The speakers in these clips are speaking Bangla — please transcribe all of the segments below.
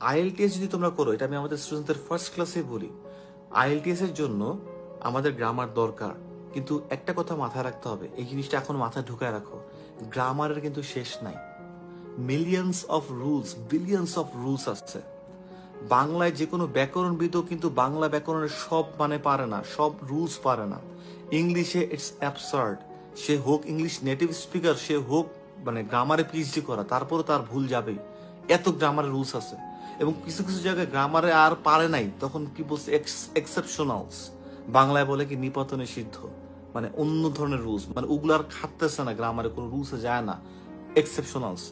আইএলটিএস যদি তোমরা করো, এটা আমি আমাদের স্টুডেন্টদের ফার্স্ট ক্লাসে বলি, আইএলটিএস এর জন্য আমাদের গ্রামার দরকার। কিন্তু একটা কথা মাথায় রাখতে হবে, এই জিনিসটা এখন মাথায় ঢুকায় রাখো গ্রামারের কিন্তু শেষ নাই। Millions of rules billions of rules আসছে বাংলায় যে কোনো ব্যাকরণবিদও কিন্তু বাংলা ব্যাকরণের সব মানে পারে না, সব রুলস পারে না। ইংলিশে ইটস অ্যাবসার্ড সে হোক ইংলিশ নেটিভ স্পিকার সে হোক মানে গ্রামারে পিএইচডি করা তারপরে তার ভুল যাবেই। এত গ্রামারের রুলস আছে। এবং কিছু কিছু জায়গায় গ্রামারে আর পারে নাই। তখন কি বলছে? এক্সেপশনালস বাংলায় বলে কি নিপতনে সিদ্ধ। মানে অন্য ধরনের রুলস মানে ওগুলো আর খাটতেছে না। গ্রামারে কোনো রুলসে যায় না। এক্সেপশনালস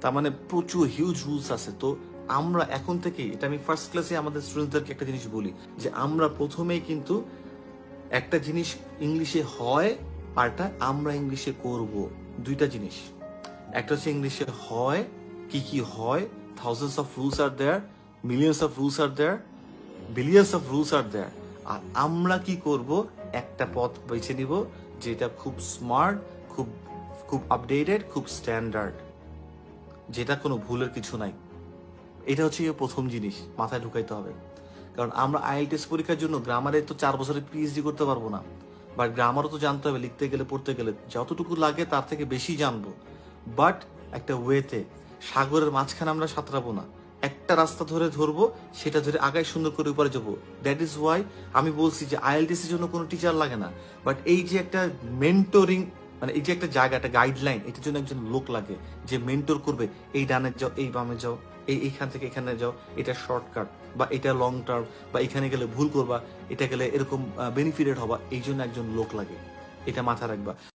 তার মানে প্রচুর হিউজ রুলস আছে। তো আমরা এখন থেকে এটা আমি ফার্স্ট ক্লাসে আমাদের স্টুডেন্টদেরকে একটা জিনিস বলি, যে আমরা প্রথমেই কিন্তু একটা জিনিস ইংলিশে হয় আরটা আমরা ইংলিশে করব। দুইটা জিনিস। একটা হচ্ছে ইংলিশে হয়, কি কি হয় thousands of rules are there millions of rules are there billions of rules are there আর আমরা কি করব? একটা পথ বেছে নিব যেটা খুব স্মার্ট খুব খুব আপডেটেড খুব স্ট্যান্ডার্ড যেটা কোনো ভুলের কিছু নাই। এটা হচ্ছে প্রথম জিনিস, মাথায় ঢুকাইতে হবে। কারণ আমরা আইএলটিএস পরীক্ষার জন্য গ্রামারে তো চার বছরের পিএইচডি করতে পারব না। বাট গ্রামারও তো জানতে হবে, লিখতে গেলে, পড়তে গেলে। যতটুকু লাগে তার থেকে বেশি জানব। বাট একটা ওয়েতে সাগরের মাঝখানে আমরা সাঁতরাবো না। একটা রাস্তা ধরে ধরবো, সেটা ধরে আগায় সুন্দর করে উপরে যাব। দ্যাট ইজ ওয়াই আমি বলছি যে আইএলটিএস এর জন্য কোনো টিচার লাগে না। বাট এই যে একটা মেন্টরিং মানে এই যে একটা জায়গা, একটা গাইডলাইন এটার জন্য একজন লোক লাগে যে মেন্টর করবে, এই ডানে যাও, এই বামে যাও, এই এইখান থেকে এখানে যাও, এটা শর্টকাট বা এটা লং টার্ম বা এখানে গেলে ভুল করবা, এটা গেলে এরকম বেনিফিটেড হবা। এই জন্য একজন লোক লাগে। এটা মাথায় রাখবা।